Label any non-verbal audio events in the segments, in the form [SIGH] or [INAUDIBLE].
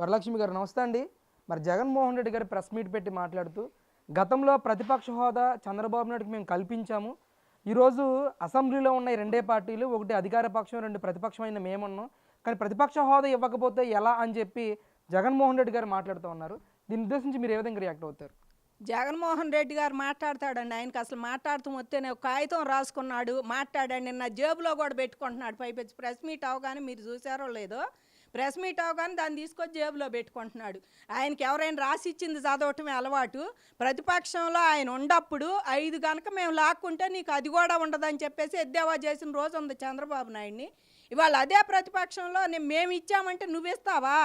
వరలక్ష్మి గారు నమస్తే అండి. మరి జగన్మోహన్ రెడ్డి గారు ప్రెస్ మీట్ పెట్టి మాట్లాడుతూ గతంలో ప్రతిపక్ష హోదా చంద్రబాబు నాయుడుకి మేము కల్పించాము. ఈరోజు అసెంబ్లీలో ఉన్న రెండే పార్టీలు ఒకటి అధికార పక్షం రెండు ప్రతిపక్షమైన మేమున్నాం. కానీ ప్రతిపక్ష హోదా ఇవ్వకపోతే ఎలా అని చెప్పి జగన్మోహన్ రెడ్డి గారు మాట్లాడుతూ ఉన్నారు. దీని ఉద్దేశించి మీరు ఏ విధంగా రియాక్ట్ అవుతారు? జగన్మోహన్ రెడ్డి గారు మాట్లాడతాడండి. ఆయనకి అసలు మాట్లాడుతూ వస్తేనే ఒక కాగితం రాసుకున్నాడు. మాట్లాడాడు నిన్న జేబులో కూడా పెట్టుకుంటున్నాడు. పైపెచ్చి ప్రెస్ మీట్ అవగానే మీరు చూసారో లేదో ప్రెస్ మీట్ అవగానే దాన్ని తీసుకొచ్చి జేబులో పెట్టుకుంటున్నాడు. ఆయనకి ఎవరైనా రాసి ఇచ్చింది చదవటమే అలవాటు. ప్రతిపక్షంలో ఆయన ఉండప్పుడు ఐదు గనక మేము లాక్కుంటే నీకు అది కూడా ఉండదని చెప్పేసి ఎద్దేవా చేసిన రోజు ఉంది చంద్రబాబు నాయుడిని. ఇవాళ అదే ప్రతిపక్షంలో నేను మేము ఇచ్చామంటే నువ్వు ఇస్తావా?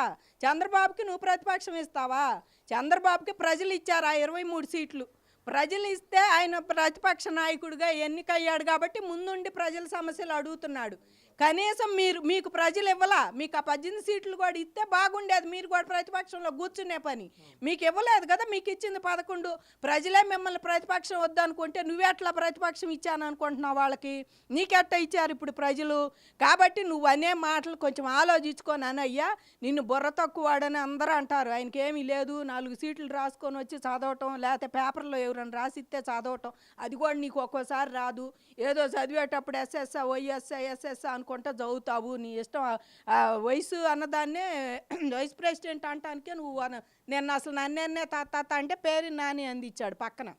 చంద్రబాబుకి నువ్వు ప్రతిపక్షం ఇస్తావా? చంద్రబాబుకి ప్రజలు ఇచ్చారు ఆ ఇరవై మూడు సీట్లు? ప్రజలు ఇస్తే ఆయన ప్రతిపక్ష నాయకుడిగా ఎన్నికయ్యాడు కాబట్టి ముందుండి ప్రజల సమస్యలు అడుగుతున్నాడు. కనీసం మీరు మీకు ప్రజలు ఇవ్వలా? మీకు ఆ పద్దెనిమిది సీట్లు కూడా ఇస్తే బాగుండేది. మీరు కూడా ప్రతిపక్షంలో కూర్చునే పని. మీకు ఇవ్వలేదు కదా? మీకు ఇచ్చింది పదకొండు. ప్రజలే మిమ్మల్ని ప్రతిపక్షం వద్దనుకుంటే నువ్వేట్లా ప్రతిపక్షం ఇచ్చాను అనుకుంటున్నావు వాళ్ళకి? నీకెట్ట ఇచ్చారు ఇప్పుడు ప్రజలు? కాబట్టి నువ్వు అనే మాటలు కొంచెం ఆలోచించుకొని అనయ్యా నిన్ను బుర్ర తక్కువాడని అందరూ అంటారు. ఆయనకి ఏమీ లేదు. నాలుగు సీట్లు రాసుకొని వచ్చి చదవటం లేకపోతే పేపర్లో ఎవరైనా రాసిస్తే చదవటం అది కూడా నీకు ఒక్కోసారి రాదు. ఏదో చదివేటప్పుడు ఎస్ఎస్ వైఎస్ఐ అనుకో అనుకుంటా చదువుతావు నీ ఇష్టం. వయసు అన్నదాన్నే [CLEARS THROAT] వైస్ ప్రెసిడెంట్ అంటానికే నువ్వు నేను అసలు నన్నే తాత అంటే పేరు నాని అందించాడు పక్కన.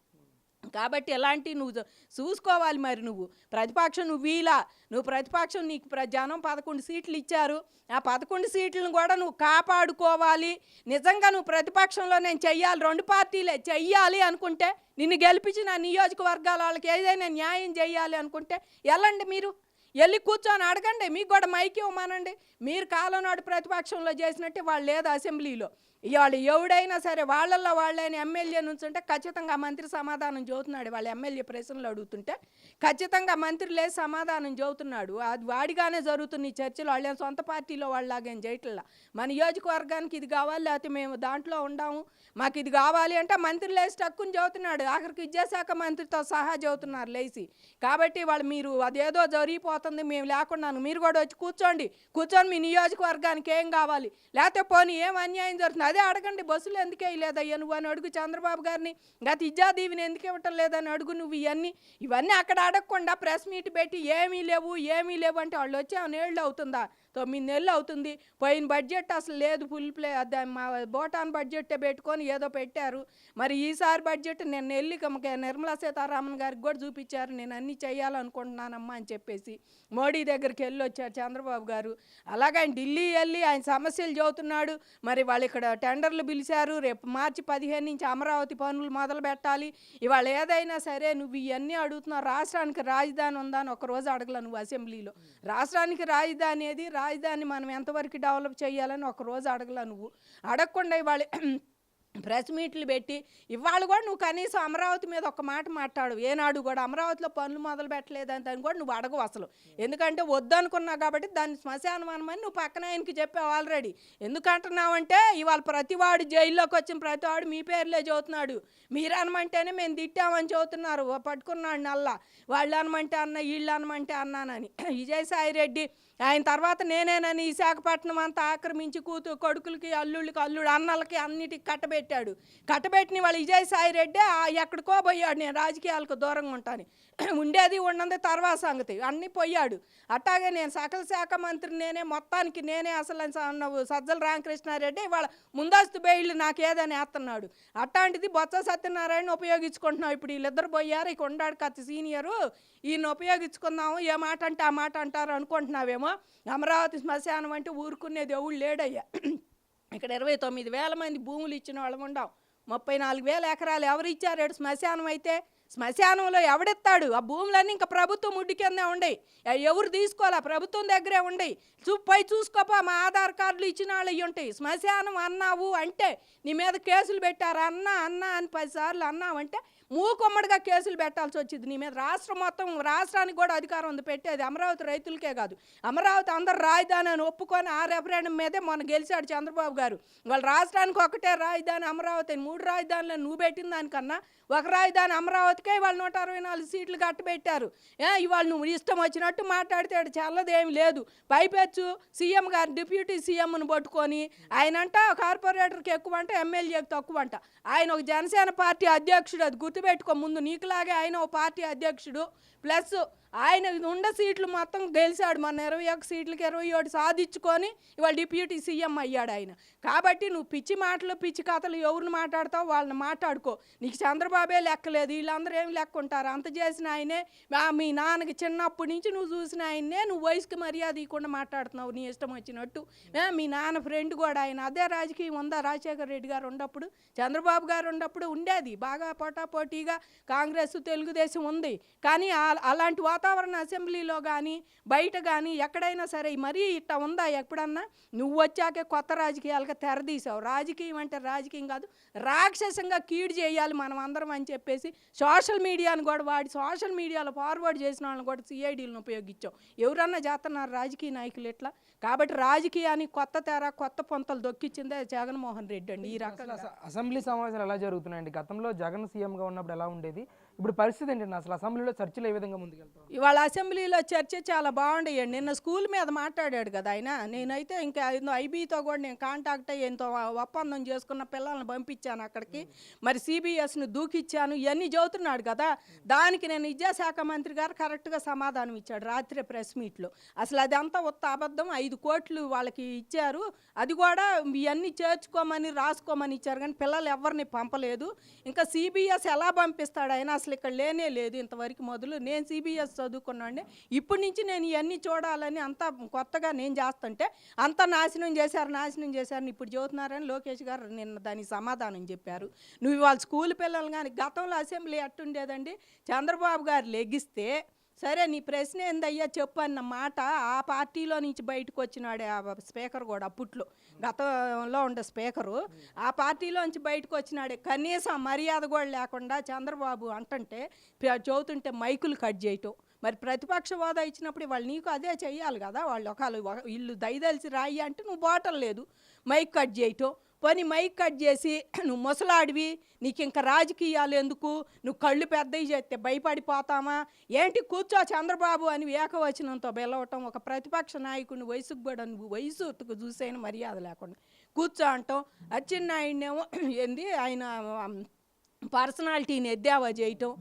కాబట్టి ఎలాంటి నువ్వు చూసుకోవాలి మరి నువ్వు. ప్రతిపక్షం నువ్వు వీలా నువ్వు ప్రతిపక్షం నీకు ప్ర- జనం పదకొండు సీట్లు ఇచ్చారు. ఆ పదకొండు సీట్లను కూడా నువ్వు కాపాడుకోవాలి. నిజంగా నువ్వు ప్రతిపక్షంలో నేను చెయ్యాలి రెండు పార్టీలే చెయ్యాలి అనుకుంటే నిన్ను గెలిపించిన నియోజకవర్గాల వాళ్ళకి ఏదైనా న్యాయం చేయాలి అనుకుంటే వెళ్ళండి మీరు? వెళ్ళి కూర్చొని అడగండి మీకు కూడా మైక్ ఇవ్వమానండి. మీరు కాలం నాడు ప్రతిపక్షంలో చేసినట్టే వాళ్ళు లేదు అసెంబ్లీలో. ఇవాళ ఎవడైనా సరే వాళ్ళల్లో వాళ్ళైన ఎమ్మెల్యే నుంచుంటే ఖచ్చితంగా మంత్రి సమాధానం చెబుతున్నాడు వాళ్ళ ఎమ్మెల్యే ప్రశ్నలు అడుగుతుంటే ఖచ్చితంగా మంత్రి లే సమాధానం చెబుతున్నాడు అది వాడిగానే జరుగుతుంది ఈ చర్చలు. వాళ్ళేం సొంత పార్టీలో వాళ్ళలాగేం చేయట్లా మన నియోజకవర్గానికి ఇది కావాలి లేకపోతే మేము దాంట్లో ఉండాము. మాకు ఇది కావాలి అంటే మంత్రి లేచి టక్కుని చదువుతున్నాడు. ఆఖరికి విద్యాశాఖ మంత్రితో సహా చెబుతున్నారు లేచి కాబట్టి వాళ్ళు మీరు అదేదో జరిగిపోతుంది. మేము లేకుండా మీరు కూడా వచ్చి కూర్చోండి. కూర్చొని మీ నియోజకవర్గానికి ఏం కావాలి? లేకపోతే పోనీ ఏం అన్యాయం జరుగుతుంది? అదే అడగండి బస్సులు ఎందుకే లేదయ్యా నువ్వు అని అడుగు చంద్రబాబు గారిని. గత ఇజ్జాదీవిని ఎందుకు ఇవ్వటం లేదని అడుగు నువ్వు ఇవన్నీ. ఇవన్నీ అక్కడ అడగకుండా ప్రెస్ మీట్ పెట్టి ఏమీ లేవు ఏమీ లేవు అంటే వాళ్ళు వచ్చి నేళ్ళు అవుతుందా? తొమ్మిది నెలలు అవుతుంది. పోయిన బడ్జెట్ అసలు లేదు ఫుల్ ప్లే మా భూటాన్ బడ్జెట్ పెట్టుకొని ఏదో పెట్టారు. మరి ఈసారి బడ్జెట్ నేను వెళ్ళి నిర్మలా సీతారామన్ గారికి కూడా చూపించారు. నేను అన్నీ చేయాలనుకుంటున్నానమ్మా అని చెప్పేసి మోడీ దగ్గరికి వెళ్ళి వచ్చారు చంద్రబాబు గారు. అలాగే ఆయన ఢిల్లీ వెళ్ళి ఆయన సమస్యలు చెబుతున్నాడు మరి వాళ్ళు ఇక్కడ టెండర్లు పిలిచారు. రేపు మార్చి పదిహేను నుంచి అమరావతి పనులు మొదలు పెట్టాలి. ఇవాళ ఏదైనా సరే నువ్వు ఇవన్నీ అడుగుతున్నావు. రాష్ట్రానికి రాజధాని ఉందా అని ఒక రోజు అడగల నువ్వు అసెంబ్లీలో. రాష్ట్రానికి రాజధాని ఏది? రాజధాని మనం ఎంతవరకు డెవలప్ చేయాలని ఒక రోజు అడగల నువ్వు. అడగకుండా ఇవాళ [CLEARS THROAT] ప్రెస్ మీట్లు పెట్టి ఇవాళ కూడా నువ్వు కనీసం అమరావతి మీద ఒక మాట మాట్లాడు ఏనాడు కూడా అమరావతిలో పనులు మొదలు పెట్టలేదని దాన్ని కూడా నువ్వు అడగవు అసలు. ఎందుకంటే వద్దనుకున్నావు కాబట్టి దాన్ని శ్మశానం అనమని నువ్వు పక్కన ఆయనకి చెప్పావు ఆల్రెడీ ఎందుకంటున్నావంటే ఇవాళ ప్రతివాడు జైల్లోకి వచ్చిన ప్రతివాడు మీ పేర్లే చదువుతున్నాడు. మీరు అనమంటేనే మేము తిట్టామని చదువుతున్నారు. పట్టుకున్నాడు నల్ల. వాళ్ళు అనమంటే అన్న వీళ్ళు అనమంటే అన్నానని. [CLEARS THROAT] విజయసాయి రెడ్డి ఆయన తర్వాత నేనేనని విశాఖపట్నం అంతా ఆక్రమించి కూతు కొడుకులకి అల్లుళ్ళకి అల్లుడు అన్నలకి అన్నిటికి కట్టబెట్టాడు. కట్టబెట్టిన వాళ్ళు విజయసాయి రెడ్డి ఆ ఎక్కడికో పోయాడు. నేను రాజకీయాలకు దూరంగా ఉంటాను. [CLEARS THROAT] ఉండేది ఉన్నది తర్వాత సంగతి. అన్నీ పోయాడు. అట్టాగే నేను సకల శాఖ మంత్రి నేనే మొత్తానికి నేనే అసలు అన్న సజ్జల రామకృష్ణారెడ్డి ఇవాళ ముందస్తు బెయిల్ నాకేదని వేస్తున్నాడు అట్లాంటిది బొత్స సత్యనారాయణ ఉపయోగించుకుంటున్నావు. ఇప్పుడు వీళ్ళిద్దరు పోయారు. ఇక ఉండాడు కత్తి సీనియరు. ఈయన ఉపయోగించుకుందాము. ఏ మాట అంటే ఆ మాట అంటారు అనుకుంటున్నావేమో. అమరావతి శ్మశానం అంటే ఊరుకునే దేవుడు లేడయ్యా. ఇక్కడ ఇరవై తొమ్మిది వేల మంది భూములు ఇచ్చిన వాళ్ళం ఉండాం. ముప్పై నాలుగు వేల ఎకరాలు ఎవరు ఇచ్చారు? శ్మశానం అయితే శ్మశానంలో ఎవడిస్తాడు ఆ భూములన్నీ ఇంకా ప్రభుత్వం ముడ్డి కిందే ఉండయి. ఎవరు తీసుకోవాలా? ప్రభుత్వం దగ్గరే ఉండయి. చూ పోయి చూసుకోపా మా ఆధార్ కార్డులు ఇచ్చిన వాళ్ళు అయ్యి ఉంటాయి. శ్మశానం అన్నావు అంటే నీ మీద కేసులు పెట్టారు. అన్నా అన్నా అని పదిసార్లు అన్నావంటే మూకుమ్మడిగా కేసులు పెట్టాల్సి వచ్చింది. నీ మీద రాష్ట్రం మొత్తం రాష్ట్రానికి కూడా అధికారం ఉంది. పెట్టేది అమరావతి రైతులకే కాదు. అమరావతి అందరు రాజధాని అని ఒప్పుకొని ఆ రెఫరెండం మీదే మొన్న గెలిచాడు చంద్రబాబు గారు. వాళ్ళ రాష్ట్రానికి ఒకటే రాజధాని అమరావతి అని మూడు రాజధానులను నువ్వు పెట్టిన దానికన్నా ఒక రాజధాని అమరావతి అందుకే ఇవాళ నూట అరవై నాలుగు సీట్లు కట్టబెట్టారు. ఇవాళ నువ్వు ఇష్టం వచ్చినట్టు మాట్లాడితే చల్లదేమి లేదు. పైపెచ్చు. సీఎం గారు డిప్యూటీ సీఎంను పట్టుకొని ఆయన అంట కార్పొరేటర్కి ఎక్కువ అంట ఎమ్మెల్యేకి తక్కువ అంట ఆయన ఒక జనసేన పార్టీ అధ్యక్షుడు అది గుర్తుపెట్టుకో ముందు. నీకులాగే ఆయన ఒక పార్టీ అధ్యక్షుడు. ప్లస్ ఆయన ఉండ సీట్లు మొత్తం గెలిచాడు. మన ఇరవై ఒక్క సీట్లకి ఇరవై ఒకటి సాధించుకొని ఇవాళ డిప్యూటీ సీఎం అయ్యాడు ఆయన. కాబట్టి నువ్వు పిచ్చి మాటలు పిచ్చి కథలు ఎవరిని మాట్లాడతావు వాళ్ళని మాట్లాడుకో. నీకు చంద్రబాబే లెక్కలేదు. వీళ్ళందరూ అందరూ ఏమి ఉంటారు అంత చేసిన ఆయనే మీ నాన్నకి చిన్నప్పటి నుంచి నువ్వు చూసిన ఆయన్నే నువ్వు వయసుకి మర్యాద ఇవ్వకుండా మాట్లాడుతున్నావు నీ ఇష్టం వచ్చినట్టు. మీ నాన్న ఫ్రెండ్ కూడా ఆయన అదే రాజకీయం ఉందా? రాజశేఖర రెడ్డి గారు ఉన్నప్పుడు చంద్రబాబు గారు ఉన్నప్పుడు ఉండేది. బాగా పోటాపోటీగా కాంగ్రెస్ తెలుగుదేశం ఉంది. కానీ అలాంటి వాతావరణ అసెంబ్లీలో కానీ బయట కానీ ఎక్కడైనా సరే మరీ ఇట్ట ఉందా ఎప్పుడన్నా? నువ్వు వచ్చాకే కొత్త రాజకీయాలుగా తెరదీసావు రాజకీయం అంటే రాజకీయం కాదు రాక్షసంగా కీడు చేయాలి మనం అందరం అని చెప్పేసి సోషల్ మీడియాను కూడా వాడి సోషల్ మీడియాలో ఫార్వర్డ్ చేసిన వాళ్ళని కూడా సిఐడీలను ఉపయోగించావు. ఎవరన్నా చేస్తున్నారు రాజకీయ నాయకులు ఎట్లా? కాబట్టి రాజకీయానికి కొత్త తెర కొత్త పొంతలు దొక్కిచ్చిందే జగన్మోహన్ రెడ్డి అండి ఈ రకంగా. అసెంబ్లీ సమావేశాలు ఎలా జరుగుతున్నాయండి? గతంలో జగన్ సీఎంగా ఉన్నప్పుడు ఎలా ఉండేది? ఇప్పుడు పరిస్థితి ఏంటండి? అసలు అసెంబ్లీలో చర్చలు ఏ విధంగా ముందుకెళ్తాం ఇవాళ అసెంబ్లీలో చర్చ చాలా బాగుండేయండి. నిన్న స్కూల్ మీద మాట్లాడాడు కదా ఆయన. నేనైతే ఇంకా ఐబీతో కూడా నేను కాంటాక్ట్ అయ్యి ఎంతో ఒప్పందం చేసుకున్న పిల్లల్ని పంపించాను అక్కడికి. మరి సిబిఎస్ని దూకిచ్చాను. ఇవన్నీ చదువుతున్నాడు కదా. దానికి నేను విద్యాశాఖ మంత్రి గారు కరెక్ట్గా సమాధానం ఇచ్చాడు రాత్రి ప్రెస్ మీట్లో. అసలు అదంతా ఉత్త అబద్ధం. ఐదు కోట్లు వాళ్ళకి ఇచ్చారు. అది కూడా ఇవన్నీ చేర్చుకోమని రాసుకోమని ఇచ్చారు కానీ పిల్లలు ఎవరిని పంపలేదు. ఇంకా సిబిఎస్ ఎలా పంపిస్తాడు ఆయన? అసలు ఇక్కడ లేనే లేదు ఇంతవరకు మొదలు. నేను సిబిఎస్ చదువుకున్నాండి ఇప్పటి నుంచి నేను ఇవన్నీ చూడాలని అంతా కొత్తగా నేను చేస్తుంటే అంత నాశనం చేశారు నాశనం చేశారని ఇప్పుడు చదువుతున్నారని లోకేష్ గారు నిన్న దానికి సమాధానం చెప్పారు. నువ్వు వాళ్ళ స్కూల్ పిల్లలు కానీ గతంలో అసెంబ్లీ ఎట్టుండేదండి చంద్రబాబు గారు లెగిస్తే సరే నీ ప్రశ్న ఏందయ్యా చెప్పు అన్న మాట ఆ పార్టీలో నుంచి బయటకు వచ్చినాడే ఆ స్పీకర్ కూడా అప్పట్లో గతంలో ఉండే స్పీకరు. ఆ పార్టీలో నుంచి బయటకు వచ్చినాడే. కనీసం మర్యాద కూడా లేకుండా చంద్రబాబు అంటుంటే చదువుతుంటే మైకులు కట్ చేయటం. మరి ప్రతిపక్ష హోదా ఇచ్చినప్పుడు వాళ్ళు నీకు అదే చెయ్యాలి కదా. వాళ్ళు ఒకళ్ళు ఇల్లు వీళ్ళు దయదలిసి రాయి అంటే నువ్వు బాటం లేదు. మైక్ కట్ చేయటం. పోనీ మైక్ కట్ చేసి [CLEARS THROAT] నువ్వు ముసలాడివి నీకు ఇంకా రాజకీయాలు ఎందుకు? నువ్వు కళ్ళు పెద్దవి చేస్తే భయపడిపోతామా? ఏంటి కూర్చో చంద్రబాబు అని ఏకవచనంతో పిలవటం ఒక ప్రతిపక్ష నాయకుడిని వయసుకు కూడా నువ్వు వయసు చూసేయని మర్యాద లేకుండా కూర్చో అంటాం అచ్చెన్నాయుడినేమో [CLEARS THROAT] ఏంది? ఆయన పర్సనాలిటీని ఎద్దేవా చేయటం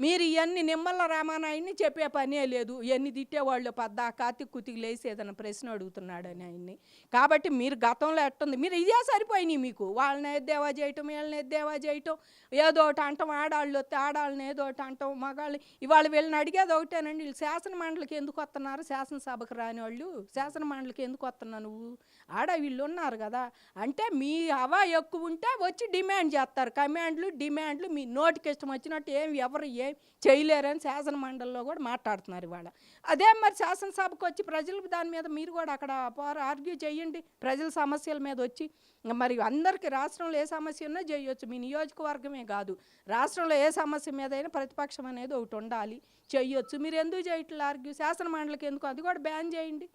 మీరు ఇవన్నీ నిమ్మల రామానాయుడిని చెప్పే పనే లేదు. ఇవన్నీ తిట్టేవాళ్ళు పద్దాకా కుతికి లేసి ఏదైనా ప్రశ్న అడుగుతున్నాడని ఆయన్ని. కాబట్టి మీరు గతంలో ఎట్టుంది? మీరు ఇదే సరిపోయినాయి మీకు. వాళ్ళని ఎద్దేవా చేయటం వీళ్ళని ఎద్దేవా చేయటం ఏదో ఒకటి అంటాం ఆడాళ్ళు వస్తే ఆడాళ్ళని ఏదో ఒకటి అంటాం మగాళ్ళు ఇవాళ వీళ్ళని అడిగేది ఒకటేనండి. వీళ్ళు శాసన మండలికి ఎందుకు వస్తున్నారు? శాసనసభకు రాని వాళ్ళు శాసన మండలికి ఎందుకు వస్తున్నావు నువ్వు? ఆడ వీళ్ళు ఉన్నారు కదా. అంటే మీ హవా ఎక్కువ ఉంటే వచ్చి డిమాండ్ చేస్తారు. కమాండ్లు డిమాండ్లు మీ నోటికి ఇష్టం వచ్చినట్టు ఏమి ఎవరు ఏం చేయలేరని శాసన మండలిలో కూడా మాట్లాడుతున్నారు ఇవాళ. అదే మరి శాసనసభకు వచ్చి ప్రజలు దాని మీద మీరు కూడా అక్కడ ఆర్గ్యూ చేయండి. ప్రజల సమస్యల మీద వచ్చి మరి అందరికీ రాష్ట్రంలో ఏ సమస్య ఉన్నా చేయొచ్చు. మీ నియోజకవర్గమే కాదు. రాష్ట్రంలో ఏ సమస్య మీద అయినా ప్రతిపక్షం అనేది ఒకటి ఉండాలి. చేయొచ్చు. మీరు ఎందుకు చేయట్లేదు ఆర్గ్యూ? శాసన మండలికి ఎందుకు? అది కూడా బ్యాన్ చేయండి.